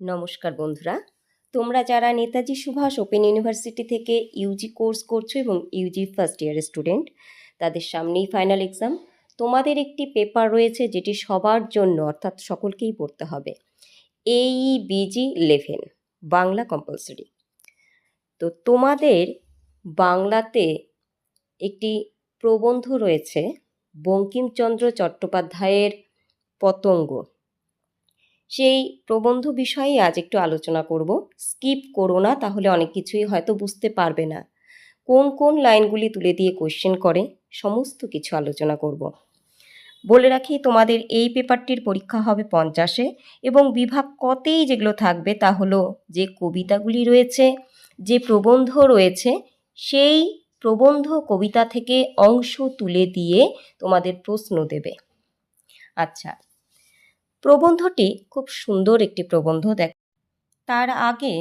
নমস্কার বন্ধুরা। তোমরা যারা নেতাজি সুভাষ ওপেন ইউনিভার্সিটি থেকে ইউজি কোর্স করছ এবং ইউজি ফার্স্ট ইয়ারের স্টুডেন্ট, তাদের সামনেই ফাইনাল এক্সাম। তোমাদের একটি পেপার রয়েছে যেটি সবার জন্য, অর্থাৎ সকলকেই পড়তে হবে। এই বিজি ইলেভেন বাংলা কম্পালসারি তো তোমাদের বাংলাতে একটি প্রবন্ধ রয়েছে, বঙ্কিমচন্দ্র চট্টোপাধ্যায়ের পতঙ্গ। সেই প্রবন্ধ বিষয়ে আজ একটু আলোচনা করব। স্কিপ করো না, তাহলে অনেক কিছুই হয়তো বুঝতে পারবে না। কোন কোন লাইনগুলি তুলে দিয়ে কোশ্চেন করে, সমস্ত কিছু আলোচনা করব। বলে রাখি, তোমাদের এই পেপারটির পরীক্ষা হবে পঞ্চাশে এবং বিভাগ কতেই যেগুলো থাকবে তা হলো যে কবিতাগুলি রয়েছে, যে প্রবন্ধ রয়েছে, সেই প্রবন্ধ কবিতা থেকে অংশ তুলে দিয়ে তোমাদের প্রশ্ন দেবে। আচ্ছা প্রবন্ধটি খুব সুন্দর একটি প্রবন্ধ, দেখ। তার আগে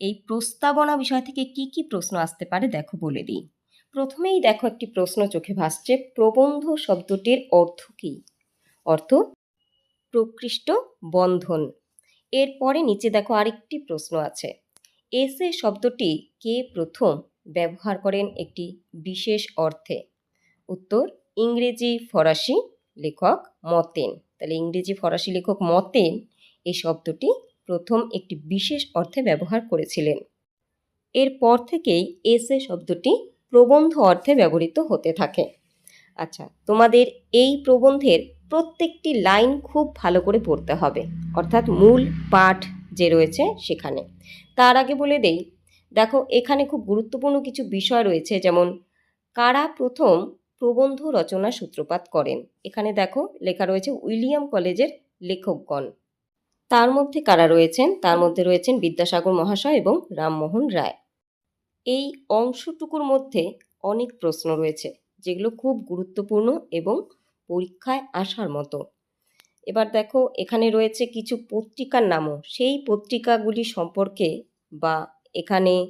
এই প্রস্তাবনা বিষয় থেকে কি কি প্রশ্ন আসতে পারে দেখো বলে দিই। প্রথমেই দেখো একটি প্রশ্ন চোখে ভাসছে, প্রবন্ধ শব্দটির অর্থ কী? অর্থ, প্রকৃষ্ট বন্ধন। এরপরে নিচে দেখো আরেকটি প্রশ্ন আছে। এসে শব্দটি কে প্রথম ব্যবহার করেন একটি বিশেষ অর্থে? উত্তর, ইংরেজি, ফরাসি লেখক মতেন। তাহলে ইংরেজি, ফরাসি লেখক মতেন এই শব্দটি প্রথম একটি বিশেষ অর্থে ব্যবহার করেছিলেন। এরপর থেকেই এসে শব্দটি প্রবন্ধ অর্থে ব্যবহৃত হতে থাকে। আচ্ছা তোমাদের এই প্রবন্ধের প্রত্যেকটি লাইন খুব ভালো করে পড়তে হবে। অর্থাৎ মূল পাঠ যে রয়েছে সেখানে। তার আগে বলে দেই, দেখো এখানে খুব গুরুত্বপূর্ণ কিছু বিষয় রয়েছে যেমন, কারা প্রথম প্রবন্ধ রচনা সূত্রপাত করেন। এখানে দেখো, লেখা রয়েছে উইলিয়াম কলেজের লেখকগণ। তার মধ্যে কারা রয়েছেন? তার মধ্যে রয়েছেন বিদ্যাসাগর মহাশয় এবং রামমোহন রায়। এই অংশটুকুর মধ্যে অনেক প্রশ্ন রয়েছে, যেগুলো খুব গুরুত্বপূর্ণ এবং পরীক্ষায় আসার মতো। এবার দেখো, এখানে রয়েছে কিছু পত্রিকার নামও। সেই পত্রিকাগুলি সম্পর্কে বা এখানে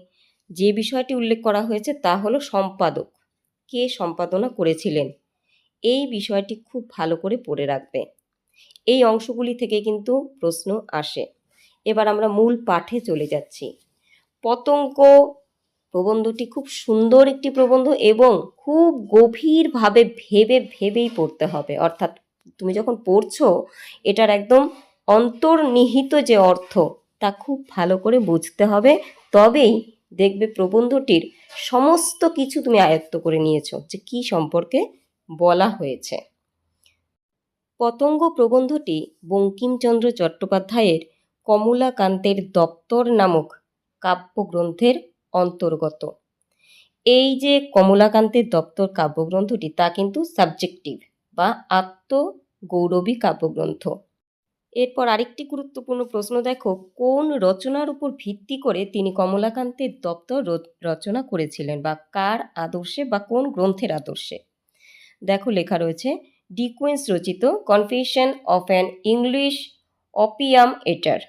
যে বিষয়টি উল্লেখ করা হয়েছে তা হলো সম্পাদক। কে সম্পাদনা করেছিলেন? এই বিষয়টি খুব ভালো করে পড়ে রাখবে। এই অংশগুলি থেকে কিন্তু প্রশ্ন আসে। এবার আমরা মূল পাঠে চলে যাচ্ছি। পতঙ্গ প্রবন্ধটি খুব সুন্দর একটি প্রবন্ধ এবং খুব গভীরভাবে ভেবে ভেবেই পড়তে হবে। অর্থাৎ তুমি যখন পড়ছো, এটার একদম অন্তর্নিহিত যে অর্থ, তা খুব ভালো করে বুঝতে হবে। তবেই দেখবে প্রবন্ধটির সমস্ত কিছু তুমি আয়ত্ত করে নিয়েছো যে কী সম্পর্কে বলা হয়েছে। পতঙ্গ প্রবন্ধটি বঙ্কিমচন্দ্র চট্টোপাধ্যায়ের কমলাকান্তের দপ্তর নামক কাব্যগ্রন্থের অন্তর্গত। এই যে কমলাকান্তের দপ্তর কাব্যগ্রন্থটি তা কিন্তু সাবজেক্টিভ বা আত্মগৌরবী কাব্যগ্রন্থ। এরপর আরেকটি গুরুত্বপূর্ণ প্রশ্ন, দেখো, কোন রচনার উপর ভিত্তি করে তিনি কমলাকান্তের দপ্তর রচনা করেছিলেন বা কার আদর্শে বা কোন গ্রন্থের আদর্শে? দেখো, লেখা রয়েছে ডিকুয়েন্স রচিত confession of an English opium এটার।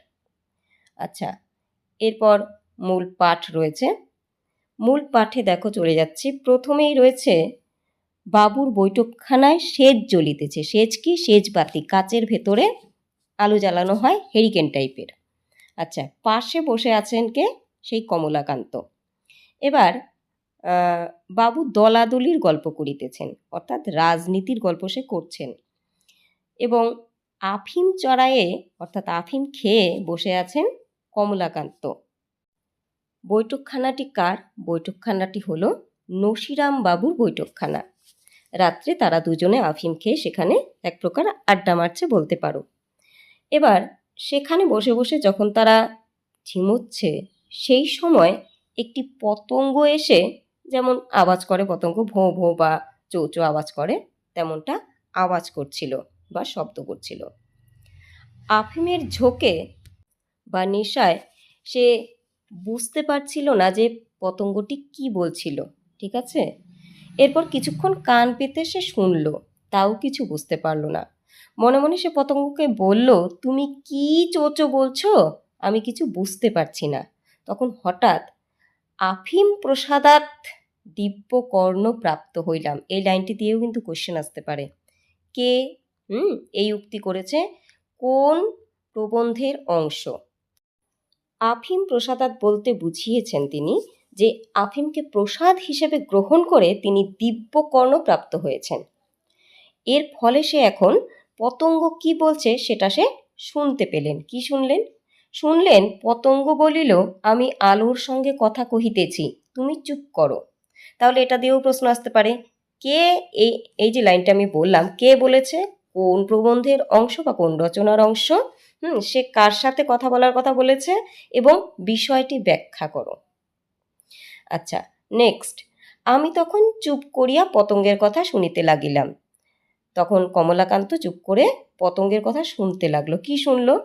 আচ্ছা এরপর মূল পাঠ রয়েছে। মূল পাঠে, দেখো, চলে যাচ্ছি। প্রথমেই রয়েছে, বাবুর বৈঠকখানায় সেজ জ্বলিতেছে। সেজ কি? সেজ বাতি, কাচের ভেতরে আলো জ্বালানো হয় হেরিকেন টাইপের আচ্ছা পাশে বসে আছেন কে? সেই কমলাকান্ত। এবার বাবু দলাদলির গল্প করিতেছেন, অর্থাৎ রাজনীতির গল্প সে করছেন। এবং আফিম চড়াইয়ে, অর্থাৎ আফিম খেয়ে বসে আছেন কমলাকান্ত। বৈঠকখানাটি কার? বৈঠকখানাটি হলো নসিরাম বাবুর বৈঠকখানা। রাত্রে তারা দুজনে আফিম খেয়ে সেখানে এক প্রকার আড্ডা মারছে বলতে পারো। এবার সেখানে বসে বসে যখন তারা ঝিমোচ্ছে, সেই সময় একটি পতঙ্গ এসে যেমন আওয়াজ করে, পতঙ্গ ভোঁ ভোঁ বা চৌচো আওয়াজ করে, তেমনটা আওয়াজ করছিল বা শব্দ করছিল। আফিমের ঝোঁকে বা নেশায় সে বুঝতে পারছিল না যে পতঙ্গটি কি বলছিল, ঠিক আছে? এরপর কিছুক্ষণ কান পেতে সে শুনল, তাও কিছু বুঝতে পারল না। মনে মনে সে পতঙ্গকে বলল, তুমি কি চোচো বলছো? আমি কিছু বুঝতে পারছি না। তখন হঠাৎ আফিম প্রসাদাত দিব্য কর্ণ প্রাপ্ত হইলাম। এই লাইনটি দিয়েও কিন্তু কোশ্চেন আসতে পারে। কে? হুম, এই উক্তি করেছে কোন প্রবন্ধের অংশ? আফিম প্রসাদাত বলতে বুঝিয়েছেন তিনি যে আফিমকে প্রসাদ হিসেবে গ্রহণ করে তিনি দিব্যকর্ণ প্রাপ্ত হয়েছেন। এর ফলে সে এখন পতঙ্গ কি বলছে সেটা সে শুনতে পেলেন। কি শুনলেন? শুনলেন, পতঙ্গ বলিল, আমি আলোর সঙ্গে কথা কহিতেছি, তুমি চুপ করো। তাহলে এটা দিয়েও প্রশ্ন আসতে পারে, কে এই এই যে লাইনটা আমি বললাম, কে বলেছে? কোন প্রবন্ধের অংশ বা কোন রচনার অংশ? হুম, সে কার সাথে কথা বলার কথা বলেছে এবং বিষয়টি ব্যাখ্যা করো। আচ্ছা নেক্সট আমি তখন চুপ করিয়া পতঙ্গের কথা শুনিতে লাগিলাম। তখন কমলাকান্ত চুপ করে পতঙ্গের কথা শুনতে লাগল। কি শুনল?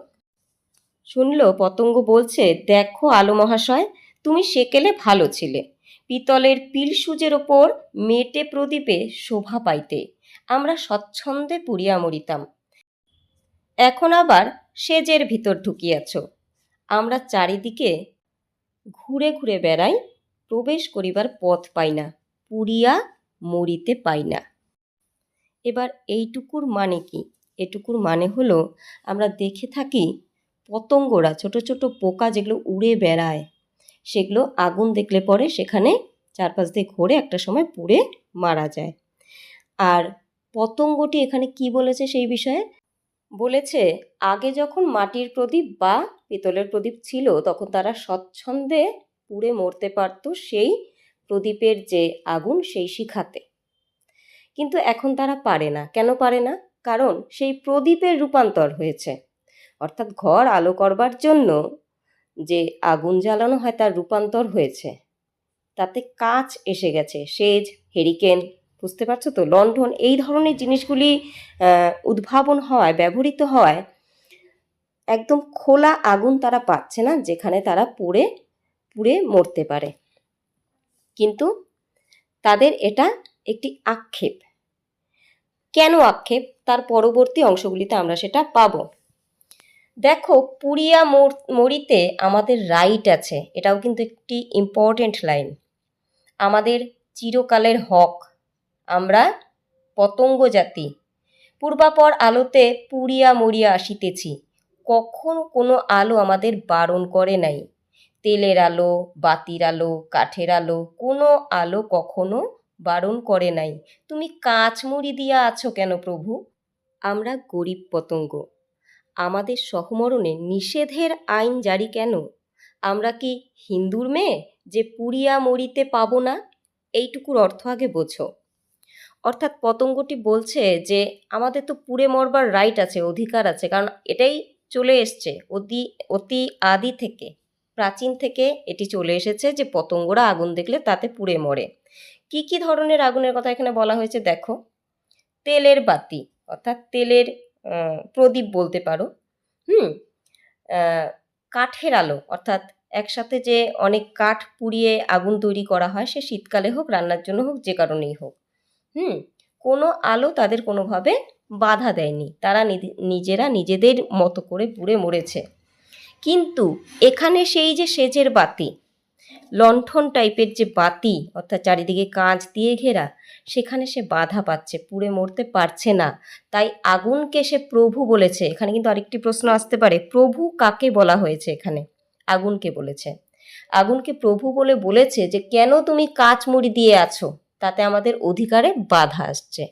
শুনল, পতঙ্গ বলছে, দেখো আলো মহাশয়, তুমি সেকেলে ভালো ছিলে। পিতলের পিল সুজের ওপর মেটে প্রদীপে শোভা পাইতে। আমরা স্বচ্ছন্দে পুড়িয়া মরিতাম। এখন আবার সেজের ভিতর ঢুকিয়াছ। আমরা চারিদিকে ঘুরে ঘুরে বেড়াই, প্রবেশ করিবার পথ পাই না, পুড়িয়া মরিতে পাই না। এবার এইটুকুর মানে কি? এটুকুর মানে হলো, আমরা দেখে থাকি পতঙ্গরা, ছোট ছোট পোকা যেগুলো উড়ে বেড়ায়, সেগুলো আগুন দেখলে পরে সেখানে চারপাশ দিয়ে ঘোরে একটা সময় পুড়ে মারা যায়। আর পতঙ্গটি এখানে কি বলেছে সেই বিষয়ে? বলেছে, আগে যখন মাটির প্রদীপ বা পিতলের প্রদীপ ছিল, তখন তারা স্বচ্ছন্দে পুড়ে মরতে পারত সেই প্রদীপের যে আগুন, সেই শিখাতে। কিন্তু এখন তারা পারে না। কেন পারে না? কারণ সেই প্রদীপের রূপান্তর হয়েছে। অর্থাৎ ঘর আলো করবার জন্য যে আগুন জ্বালানো হয় তার রূপান্তর হয়েছে। তাতে কাচ এসে গেছে। সেজ, হেরিকেন, বুঝতে পারছ তো? লণ্ঠন, এই ধরনের জিনিসগুলি উদ্ভাবন হওয়ায়, ব্যবহৃত হওয়ায় একদম খোলা আগুন তারা পাচ্ছে না, যেখানে তারা পুড়ে পুড়ে মরতে পারে। কিন্তু তাদের এটা একটি আক্ষেপ। কেন আক্ষেপ? তার পরবর্তী অংশগুলিতে আমরা সেটা পাবো। দেখো পুরিয়া মর- মরিতে আমাদের রাইট আছে। এটাও কিন্তু একটি ইম্পর্টেন্ট লাইন আমাদের চিরকালের হক। আমরা পতঙ্গ জাতি। পূর্বাপর আলোতে পুরিয়া মরিয়া আসিতেছি। কখন কোনো আলো আমাদের বারণ করে নাই। তেলের আলো, বাতির আলো, কাঠের আলো, কোনো আলো কখনো বারণ করে নাই। তুমি কাঁচ মুড়ি দিয়া আছো কেন প্রভু? আমরা গরিব পতঙ্গ। আমাদের সহমরণে নিষেধের আইন জারি কেন? আমরা কি হিন্দুর মেয়ে যে পুরিয়া মরিতে পাবো না? এইটুকুর অর্থ আগে বোঝো। অর্থাৎ পতঙ্গটি বলছে যে, আমাদের তো পুড়ে মরবার রাইট আছে, অধিকার আছে, কারণ এটাই চলে এসছে, অতি অতি আদি থেকে। প্রাচীন থেকে এটি চলে এসেছে যে, পতঙ্গরা আগুন দেখলে তাতে পুড়ে মরে। কি কি ধরনের আগুনের কথা এখানে বলা হয়েছে? দেখো। তেলের বাতি, অর্থাৎ তেলের প্রদীপ বলতে পারো। হুম? কাঠের আলো, অর্থাৎ একসাথে যে অনেক কাঠ পুড়িয়ে আগুন তৈরি করা হয়, সে শীতকালে হোক, রান্নার জন্য হোক, যে কারণেই হোক। হুম? কোনো আলো তাদের কোনোভাবে বাধা দেয়নি। তারা নিজেরা নিজেদের মতো করে পুড়ে মরেছে। কিন্তু এখানে সেই যে সেজের বাতি লণ্ঠন টাইপের যে বাতি, অর্থাৎ চারিদিকে কাঁচ দিয়ে ঘেরা, সেখানে সে বাধা পাচ্ছে, পুড়ে মরতে পারছে না। তাই আগুনকে সে প্রভু বলেছে। এখানে কিন্তু আরেকটি প্রশ্ন আসতে পারে, প্রভু কাকে বলা হয়েছে এখানে? আগুনকে বলেছে। আগুনকে প্রভু বলে বলেছে যে, কেন তুমি কাঁচ মুড়ি দিয়ে আছো? তাতে আমাদের অধিকারে বাধা আসছে।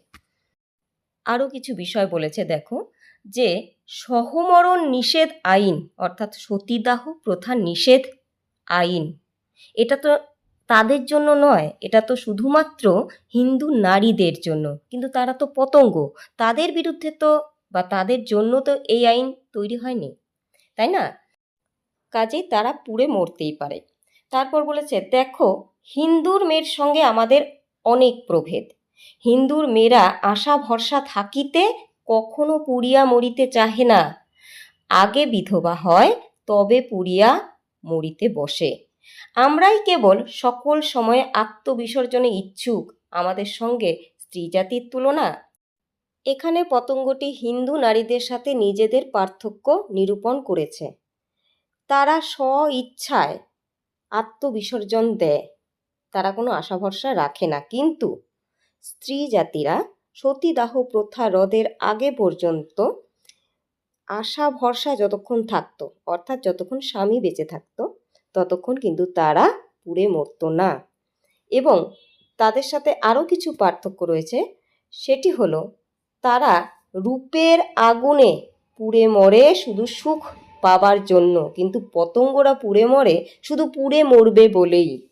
আরও কিছু বিষয় বলেছে, দেখো, যে সহমরণ নিষেধ আইন, অর্থাৎ সতীদাহ প্রথা নিষেধ আইন এটা তো তাদের জন্য নয়, এটা তো শুধুমাত্র হিন্দু নারীদের জন্য। কিন্তু তারা তো পতঙ্গ। তাদের বিরুদ্ধে তো বা তাদের জন্য তো এই আইন তৈরি হয়নি, তাই না? কাজেই তারা পুড়ে মরতেই পারে। তারপর বলেছে, দেখো, হিন্দুর মেয়ের সঙ্গে আমাদের অনেক প্রভেদ। হিন্দুর মেয়েরা আশা ভরসা থাকিতে কখনো পুড়িয়া মরিতে চাহে না। আগে বিধবা হয়, তবে পুড়িয়া মরিতে বসে। আমরাই কেবল সকল সময়ে আত্মবিসর্জনে ইচ্ছুক আমাদের সঙ্গে স্ত্রী জাতির তুলনা। এখানে পতঙ্গটি হিন্দু নারীদের সাথে নিজেদের পার্থক্য নিরূপণ করেছে। তারা স্ব ইচ্ছায় আত্মবিসর্জন দেয়। তারা কোনো আশা ভরসা রাখে না। কিন্তু স্ত্রী জাতিরা সতীদাহ প্রথা রদের আগে পর্যন্ত আশা ভরসা যতক্ষণ থাকতো, অর্থাৎ যতক্ষণ স্বামী বেঁচে থাকতো ততক্ষণ কিন্তু তারা পুড়ে মরতো না। এবং তাদের সাথে আরও কিছু পার্থক্য রয়েছে। সেটি হলো, তারা রূপের আগুনে পুড়ে মরে শুধু সুখ পাবার জন্য, কিন্তু পতঙ্গরা পুড়ে মরে শুধু পুড়ে মরবে বলেই।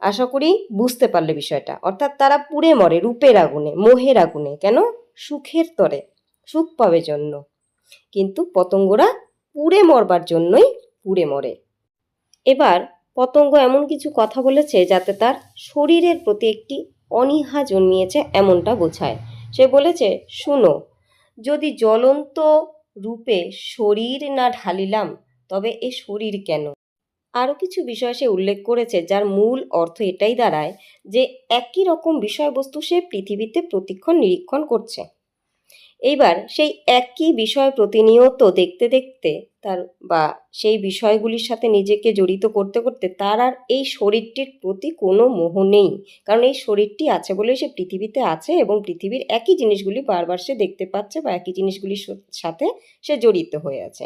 আশা করি বুঝতে পারলে বিষয়টা। অর্থাৎ তারা পুড়ে মরে রূপের আগুনে, মোহের আগুনে, কেন? সুখের তরে, সুখ পাবে জন্য। কিন্তু পতঙ্গরা পুড়ে মরবার জন্যই পুড়ে মরে। এবার পতঙ্গ এমন কিছু কথা বলেছে যাতে তার শরীরের প্রতি একটি অনীহা জন্মিয়েছে এমনটা বোঝায়। সে বলেছে, শুনো, যদি জ্বলন্ত রূপে শরীর না ঢালিলাম, তবে এ শরীর কেন? আরও কিছু বিষয় সে উল্লেখ করেছে, যার মূল অর্থ এটাই দাঁড়ায় যে একই রকম বিষয়বস্তু সে পৃথিবীতে প্রতিক্ষণ নিরীক্ষণ করছে। এইবার সেই একই বিষয় প্রতিনিয়ত দেখতে দেখতে তার বা সেই বিষয়গুলির সাথে নিজেকে জড়িত করতে করতে তার আর এই শরীরটির প্রতি কোনো মোহ নেই। কারণ এই শরীরটি আছে বলেই সে পৃথিবীতে আছে এবং পৃথিবীর একই জিনিসগুলি বারবার সে দেখতে পাচ্ছে বা একই জিনিসগুলির সাথে সে জড়িত হয়ে আছে।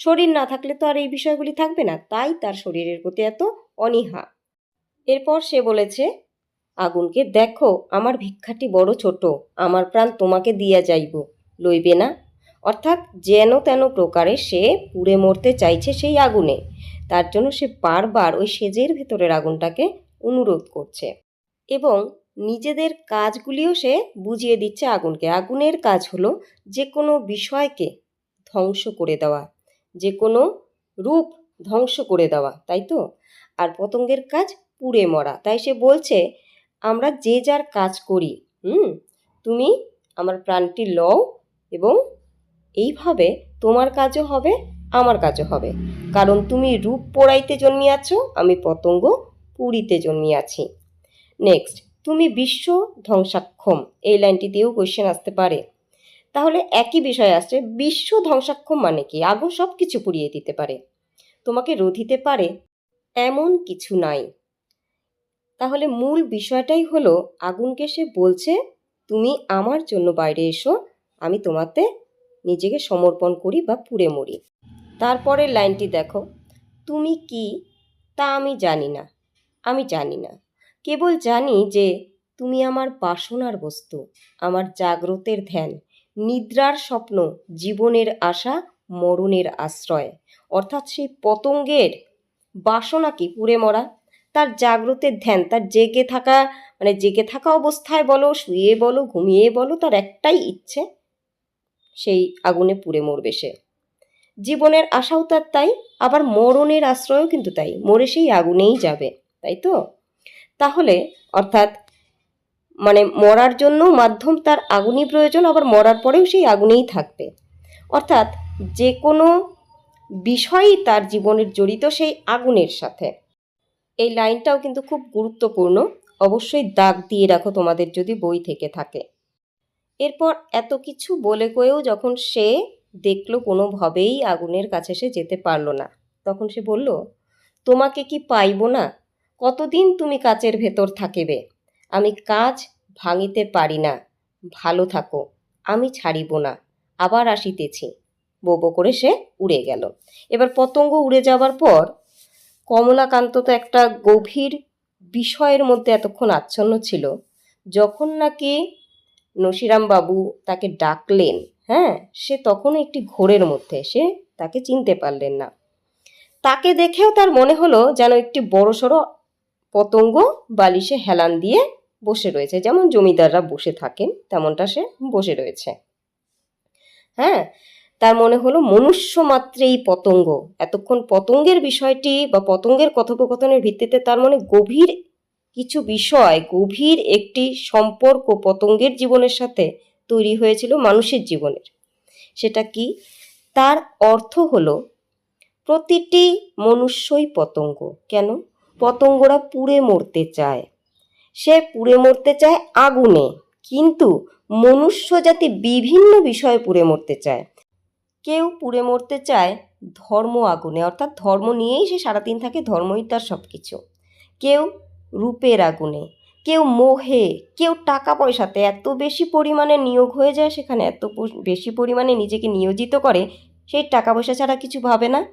শরীর না থাকলে তো আর এই বিষয়গুলি থাকবে না, তাই তার শরীরের প্রতি এত অনীহা। এরপর সে বলেছে, আগুনকে দেখো, আমার ভিক্ষাটি বড় ছোট, আমার প্রাণ তোমাকে দিয়া যাইব। লইবে না। অর্থাৎ যেন তেন প্রকারে সে পুড়ে মরতে চাইছে সেই আগুনে। তার জন্য সে বারবার ওই সেজের ভেতরের আগুনটাকে অনুরোধ করছে। এবং নিজেদের কাজগুলিও সে বুঝিয়ে দিচ্ছে আগুনকে। আগুনের কাজ হলো যে কোনো বিষয়কে ধ্বংস করে দেওয়া যে কোনো রূপ ধ্বংস করে দেওয়া, তাই তো? আর পতঙ্গের কাজ পুড়ে মরা। তাই সে বলছে, আমরা যে যার কাজ করি, হুম? তুমি আমার প্রাণটি লও এবং এইভাবে তোমার কাজও হবে, আমার কাজও হবে। কারণ তুমি রূপ পোড়াইতে জন্মিয়াছ, আমি পতঙ্গ পুরীতে জন্মিয়াছি। নেক্সট তুমি বিশ্ব ধ্বংসাক্ষম। এই লাইনটি দিয়েও কোয়েশ্চেন আসতে পারে। তাহলে একই বিষয় আসছে, বিশ্ব ধ্বংসাক্ষম মানে কি? আগুন সব কিছু পুড়িয়ে দিতে পারে। তোমাকে রোধিতে পারে এমন কিছু নাই। তাহলে মূল বিষয়টাই হলো, আগুনকে সে বলছে, তুমি আমার জন্য বাইরে এসো আমি তোমাতে নিজেকে সমর্পণ করি বা পুড়ে মরি। তারপরের লাইনটি দেখো। তুমি কি? তা আমি জানি না। আমি জানি না। কেবল জানি যে তুমি আমার বাসনার বস্তু, আমার জাগ্রতের ধ্যান, নিদ্রার স্বপ্ন, জীবনের আশা, মরণের আশ্রয়। অর্থাৎ সেই পতঙ্গের বাসনা কি? পুড়ে মরা। তার জাগ্রতের ধ্যান, তার জেগে থাকা মানে জেগে থাকা অবস্থায় বলো, শুয়ে বলো, ঘুমিয়ে বলো, তার একটাই ইচ্ছে সেই আগুনে পুড়ে মরবে সে। জীবনের আশাও তার তাই, আবার মরণের আশ্রয়ও কিন্তু তাই। মরে সেই আগুনেই যাবে, তাই তো? তাহলে অর্থাৎ মানে মরার জন্য মাধ্যম তার আগুনই প্রয়োজন, আবার মরার পরেও সেই আগুনেই থাকবে। অর্থাৎ যে কোনো বিষয়ই তার জীবনের জড়িত সেই আগুনের সাথে। এই লাইনটাও কিন্তু খুব গুরুত্বপূর্ণ। অবশ্যই দাগ দিয়ে রাখো তোমাদের যদি বই থেকে থাকে। এরপর এত কিছু বলে কয়েও যখন সে দেখল কোনোভাবেই আগুনের কাছে সে যেতে পারল না, তখন সে বলল, তোমাকে কি পাইব না? কতদিন তুমি কাচের ভেতর থাকিবে? আমি কাজ ভাঙিতে পারি না। ভালো থাকো, আমি ছাড়িব না। আবার আসিতেছি। বোবো করে সে উড়ে গেল। এবার পতঙ্গ উড়ে যাওয়ার পর কমলাকান্ত তো একটা গভীর বিষয়ের মধ্যে এতক্ষণ আচ্ছন্ন ছিল, যখন নাকি বাবু তাকে ডাকলেন হ্যাঁ? সে তখন একটি ঘোরের মধ্যে, সে তাকে চিনতে পারলেন না। তাকে দেখেও তার মনে হলো যেন একটি বড়সড় পতঙ্গ বালিশে হেলান দিয়ে বসে রয়েছে। যেমন জমিদাররা বসে থাকেন, তেমনটা সে বসে রয়েছে। হ্যাঁ? তার মনে হলো মনুষ্য মাত্রেই পতঙ্গ। এতক্ষণ পতঙ্গের বিষয়টি বা পতঙ্গের কথোপকথনের ভিত্তিতে তার মনে গভীর কিছু বিষয় গভীর একটি সম্পর্ক পতঙ্গের জীবনের সাথে তৈরি হয়েছিল মানুষের জীবনের। সেটা কি? তার অর্থ হলো, প্রতিটি মনুষ্যই পতঙ্গ। কেন? পতঙ্গরা পুড়ে মরতে চায়। সে পুড়ে মরতে চায় আগুনে, কিন্তু মনুষ্য জাতি বিভিন্ন বিষয়ে পুড়ে মরতে চায়। কেউ পুড়ে মরতে চায় ধর্ম আগুনে, অর্থাৎ ধর্ম নিয়েই সে সারাদিন থাকে, ধর্মই তার সব কিছু কেউ রূপের আগুনে। কেউ মোহে, কেউ টাকা পয়সাতে এত বেশি পরিমাণে নিয়োগ হয়ে যায় সেখানে, এত বেশি পরিমাণে নিজেকে নিয়োজিত করে, সেই টাকা পয়সা ছাড়া কিছু ভাবে না।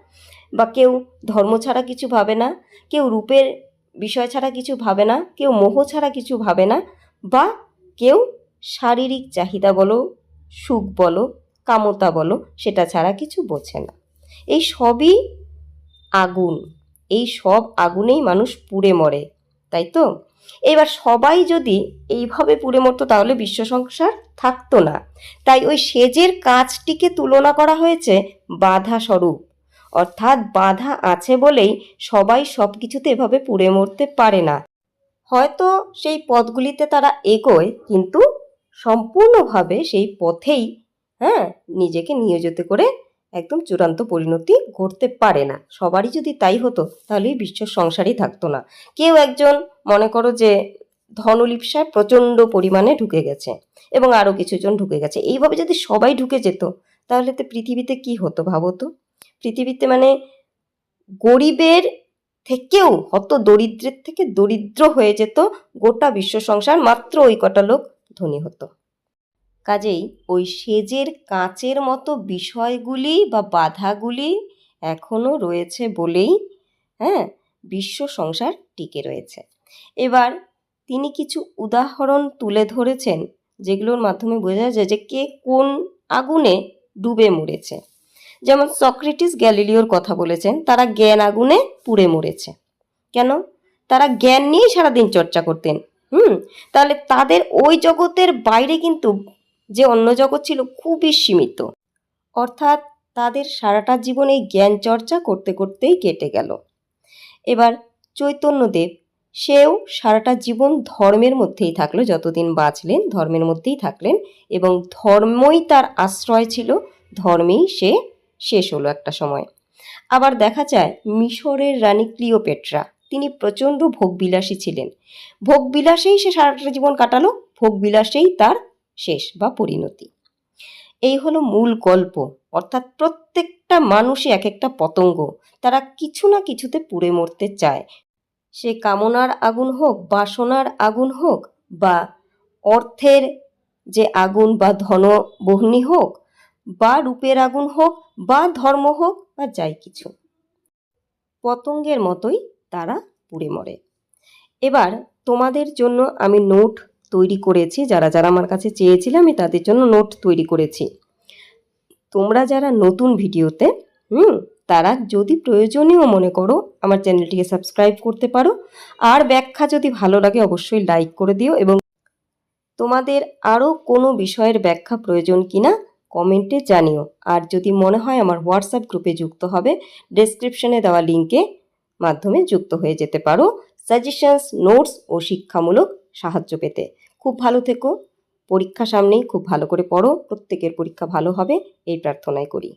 বা কেউ ধর্ম ছাড়া কিছু ভাবে না, কেউ রূপের বিষয় ছাড়া কিছু ভাবে না, কেউ মোহ ছাড়া কিছু ভাবে না, বা কেউ শারীরিক চাহিদা বলো, সুখ বলো, কামতা বলো, সেটা ছাড়া কিছু বোঝে না। এই সবই আগুন। এই সব আগুনেই মানুষ পুড়ে মরে। তাই তো? এবার সবাই যদি এইভাবে পুড়ে মরতো তাহলে বিশ্ব সংসার থাকতো না। তাই ওই সেজের কাজটিকে তুলনা করা হয়েছে বাধা স্বরূপ। অর্থাৎ বাধা আছে বলেই সবাই সব কিছুতে এভাবে পুড়ে মরতে পারে না। হয়তো সেই পথগুলিতে তারা এগোয়, কিন্তু সম্পূর্ণভাবে সেই পথেই হ্যাঁ নিজেকে নিয়োজিত করে একদম চূড়ান্ত পরিণতি ঘটতে পারে না। সবারই যদি তাই হতো তাহলে বিশ্ব সংসারই থাকতো না। কেউ একজন, মনে করো যে ধনলিপসায় প্রচণ্ড পরিমাণে ঢুকে গেছে এবং আরও কিছুজন ঢুকে গেছে। এইভাবে যদি সবাই ঢুকে যেত, তাহলে তো পৃথিবীতে কি হতো ভাবো তো? পৃথিবীতে মানে গরিবের থেকেও হত, দরিদ্রের থেকে দরিদ্র হয়ে যেত গোটা বিশ্ব সংসার, মাত্র ওই কটা লোক ধনী হতো। কাজেই ওই সেজের কাঁচের মতো বিষয়গুলি বা বাধাগুলি এখনও রয়েছে বলেই হ্যাঁ বিশ্ব সংসার টিকে রয়েছে। এবার তিনি কিছু উদাহরণ তুলে ধরেছেন যেগুলোর মাধ্যমে বোঝা যায় যে কে কোন আগুনে ডুবে মরেছে। যেমন সক্রেটিস গ্যালিলিওর কথা বলেছেন, তারা জ্ঞান আগুনে পুড়ে মরেছে। কেন? তারা জ্ঞান নিয়েই সারাদিন চর্চা করতেন। হুম? তাহলে তাদের ওই জগতের বাইরে কিন্তু যে অন্য জগৎ ছিল খুবই সীমিত। অর্থাৎ তাদের সারাটা জীবন এই জ্ঞান চর্চা করতে করতেই কেটে গেল। এবার চৈতন্যদেব, সেও সারাটা জীবন ধর্মের মধ্যেই থাকল, যতদিন বাঁচলেন ধর্মের মধ্যেই থাকলেন এবং ধর্মই তার আশ্রয় ছিল, ধর্মেই সে শেষ হলো একটা সময়। আবার দেখা যায় মিশরের রানী ক্লিওপেট্রা, তিনি প্রচণ্ড ভোগবিলাসী ছিলেন। ভোগবিলাসেই সে সারাটা জীবন কাটালো, ভোগবিলাসেই তার শেষ বা পরিণতি। এই হলো মূল গল্প, অর্থাৎ প্রত্যেকটা মানুষই এক একটা পতঙ্গ, তারা কিছু না কিছুতে পুড়ে মরতে চায়। সে কামনার আগুন হোক, বাসনার আগুন হোক, বা অর্থের যে আগুন বা ধন বহ্নি হোক, বা রূপের আগুন হোক, বা ধর্ম হোক, বা যাই কিছু, পতঙ্গের মতোই তারা পুড়ে মরে। এবার তোমাদের জন্য আমি নোট তৈরি করেছি। যারা যারা আমার কাছে চেয়েছিলে, আমি তাদের জন্য নোট তৈরি করেছি। তোমরা যারা নতুন ভিডিওতে, হুম, তারা যদি প্রয়োজনীয় মনে করো, আমার চ্যানেলটিকে সাবস্ক্রাইব করতে পারো। আর ব্যাখ্যা যদি ভালো লাগে, অবশ্যই লাইক করে দিও এবং তোমাদের আরও কোনো বিষয়ের ব্যাখ্যা প্রয়োজন কিনা, কমেন্টে জানিও। আর যদি মনে হয় আমার হোয়াটসঅ্যাপ গ্রুপে যুক্ত হবে, ডেসক্রিপশনে দেওয়া লিঙ্কে মাধ্যমে যুক্ত হয়ে যেতে পারো। সাজেশনস, নোটস ও শিক্ষামূলক সাহায্য পেতে। খুব ভালো থেকো। পরীক্ষা সামনেই খুব ভালো করে পড়ো। প্রত্যেকের পরীক্ষা ভালো হবে, এই প্রার্থনাই করি।